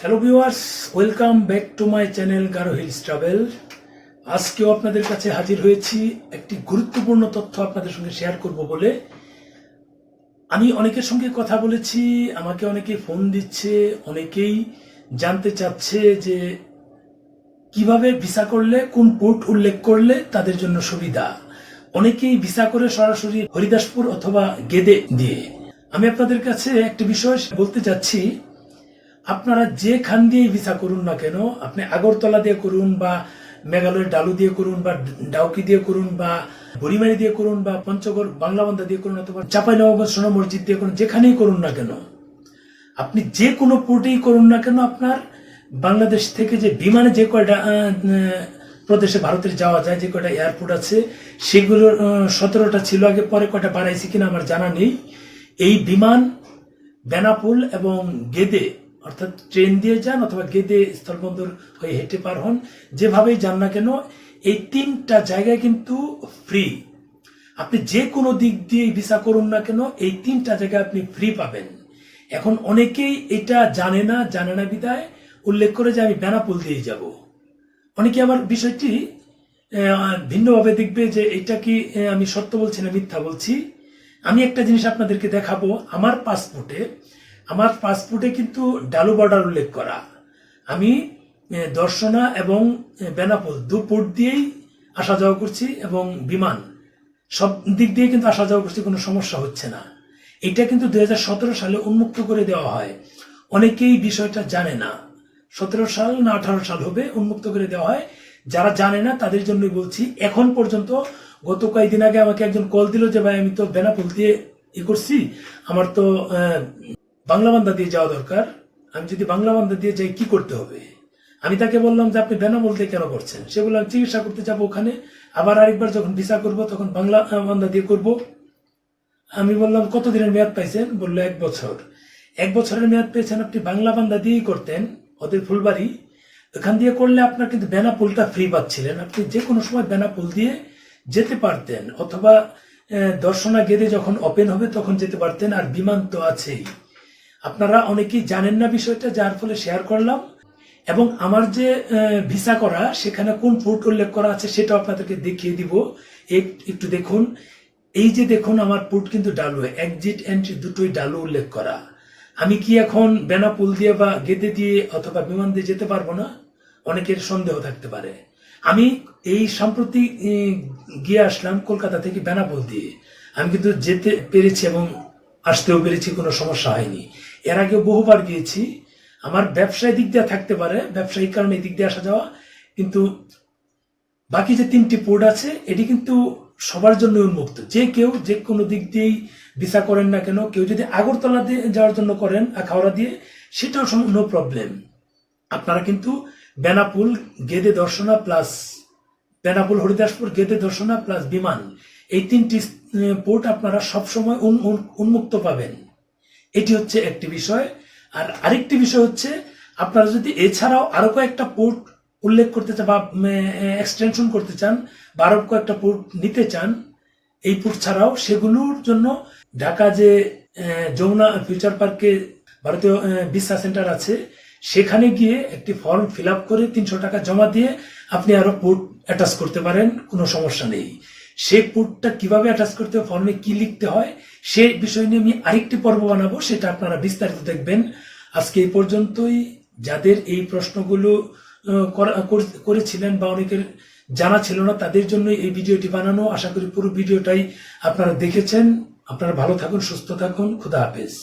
Hello viewers welcome back to my channel Garo hills travel আজকেও আপনাদের কাছে হাজির হয়েছি একটি গুরুত্বপূর্ণ তথ্য আপনাদের সঙ্গে শেয়ার করব বলে। আমি অনেকের সঙ্গে কথা বলেছি, আমাকে অনেকে ফোন দিচ্ছে, অনেকেই জানতে চাচ্ছে যে কীভাবে ভিসা করলে, কোন পোর্ট উল্লেখ করলে তাদের জন্য সুবিধা। অনেকেই ভিসা করে সরাসরি হরিদাসপুর অথবা গেদে দিয়ে। আমি আপনাদের কাছে একটি বিষয় বলতে চাচ্ছি আপনারা যে খান দিয়ে ভিসা করুন না কেন, আপনি আগরতলা দিয়ে করুন বা মেঘালয়ের ডালু দিয়ে করুন বা ডাউকি দিয়ে করুন বা বুড়িমারি দিয়ে করুন বা পঞ্চগড় বাংলাবান্ধা দিয়ে করুন অথবা চাপাইনবাবগঞ্জ সোনা মসজিদ দিয়ে করুন, যেখানেই করুন না কেন, আপনি যে কোনো পোর্টেই করুন না কেন আপনার বাংলাদেশ থেকে যে বিমানে যে কয়টা প্রদেশে ভারতের যাওয়া যায়, যে কয়টা এয়ারপোর্ট আছে সেগুলোর সতেরোটা ছিল আগে, পরে কয়টা বাড়াইছে কিনা আমার জানা নেই। এই বিমান বেনাপুল এবং গেদে অর্থাৎ ট্রেন দিয়ে যান অথবা গেদে স্থলবন্দর হয়ে হেঁটে পার হন, যেভাবেই যান না কেন, এই তিনটা জায়গায় কিন্তু ফ্রি আপনি যে কোনো দিক দিয়ে ভিসা করুন না কেন, এই তিনটা জায়গায় আপনি ফ্রি পাবেন। এখন অনেকেই এটা জানে না জানে না বিদায়, উল্লেখ করে যে আমি বেনাপুল দিয়ে যাব। অনেকে আমার বিষয়টি ভিন্নভাবে দেখবে যে এটা কি আমি সত্য বলছি না মিথ্যা বলছি। আমি একটা জিনিস আপনাদেরকে দেখাবো, আমার পাসপোর্টে আমার পাসপোর্টে কিন্তু ডালু বর্ডার উল্লেখ করা। আমি দর্শনা এবং বেনাপোল দু পোর্ট দিয়েই আসা যাওয়া করছি এবং বিমান। সব দিক দিয়ে কিন্তু আসা যাওয়া করছি, কোনো সমস্যা হচ্ছে না। এটা কিন্তু দু হাজার সতেরো সালে উন্মুক্ত করে দেওয়া হয়। অনেকেই বিষয়টা জানে না। সতেরো সাল না আঠারো সাল হবে উন্মুক্ত করে দেওয়া হয়। যারা জানে না, তাদের জন্যই বলছি, এখন পর্যন্ত গত কয়েকদিন আগে আমাকে একজন কল দিল যে, ভাই, আমি তো বেনাপোল দিয়ে ই করছি। আমার তো বাংলা বান্দা দিয়ে যাওয়া দরকার। আমি যদি বাংলা বান্দা দিয়ে যাই, কি করতে হবে? আমি তাকে বললাম যে, আপনি বেনামল দিয়ে কেন করছেন? সে বললাম চিকিৎসা করতে যাব ওখানে। আবার আরেকবার যখন ভিসা করব, তখন বাংলা বান্দা দিয়ে করব। আমি বললাম, কতদিনের মেয়াদ পাইছেন? বলল, এক বছর। এক বছরের মেয়াদ পেয়েছেন আপনি বাংলা বান্দা দিয়েই করতেন, ওদের ফুলবাড়ি। এখান দিয়ে করলে আপনার কিন্তু বেনাপুলটা ফ্রি পাচ্ছিলেন। আপনি যে কোনো সময় বেনাপুল দিয়ে যেতে পারতেন। অথবা দর্শনা গেদে যখন ওপেন হবে, তখন যেতে পারতেন। আর বিমান তো আছেই। আপনারা অনেকেই জানেন না বিষয়টা, যার ফলে শেয়ার করলাম। এবং আমার যে ভিসা করা, সেখানে কোন পোর্ট উল্লেখ করা আছে সেটা আপনাদেরকে দেখিয়ে দিব। একটু দেখুন। এই যে দেখুন, আমার পোর্ট কিন্তু ডালু। এক্সিট এন্ট্রি দুটোই ডালু উল্লেখ করা। আমি কি এখন বেনাপুল দিয়ে বা গেদে দিয়ে অথবা বিমান দিয়ে যেতে পারব না? অনেকের সন্দেহ থাকতে পারে। আমি এই সম্প্রতি গিয়ে আসলাম কলকাতা থেকে বেনাপুল দিয়ে। আমি কিন্তু যেতে পেরেছি এবং আসতেও পেরেছি, কোনো সমস্যা হয়নি। এর আগে বহুবার গিয়েছি। আমার ব্যবসায় দিক দিয়ে থাকতে পারে, ব্যবসায়িক কারণে এই দিক দিয়ে আসা যাওয়া। কিন্তু বাকি যে তিনটি পোর্ট আছে, এটি কিন্তু সবার জন্য উন্মুক্ত। যে কেউ যে কোনো দিক দিয়েই ভিসা করেন না কেন, কেউ যদি আগরতলা দিয়ে যাওয়ার জন্য করেন আখাউড়া দিয়ে, সেটাও নো প্রবলেম আপনারা কিন্তু বেনাপুল, গেদে দর্শনা প্লাস বেনাপুল, হরিদাসপুর, গেদে দর্শনা প্লাস বিমান, এই তিনটি পোর্ট আপনারা সবসময় উন- উন- উন্মুক্ত পাবেন। এটি হচ্ছে একটি বিষয়। আর আরেকটি বিষয় হচ্ছে, আপনারা যদি এছাড়াও আরও কয়েকটা পোর্ট উল্লেখ করতে চান বা এক্সটেনশন করতে চান বা আরও কয়েকটা পোর্ট নিতে চান, এই পোর্ট ছাড়াও সেগুলোর জন্য ঢাকা যে যমুনা ফিউচার পার্কে ভারতীয় ভিসা সেন্টার আছে, সেখানে গিয়ে একটি ফর্ম ফিল করে তিনশো টাকা জমা দিয়ে আপনি আরও পোর্ট অ্যাটাচ করতে পারেন, কোনো সমস্যা নেই। সেই পোর্টটা কীভাবে অ্যাটাচ করতে হয় ফর্মে কি লিখতে হয় সেই বিষয় নিয়ে আমি আরেকটি পর্ব বানাবো, সেটা আপনারা বিস্তারিত দেখবেন। আজকে এই পর্যন্তই। যাদের এই প্রশ্নগুলো করেছিলেন বা অনেকের জানা ছিল না, তাদের জন্য এই ভিডিওটি বানানো। আশা করি পুরো ভিডিওটাই আপনারা দেখেছেন। আপনারা ভালো থাকুন, সুস্থ থাকুন। খুদা হাফেজ।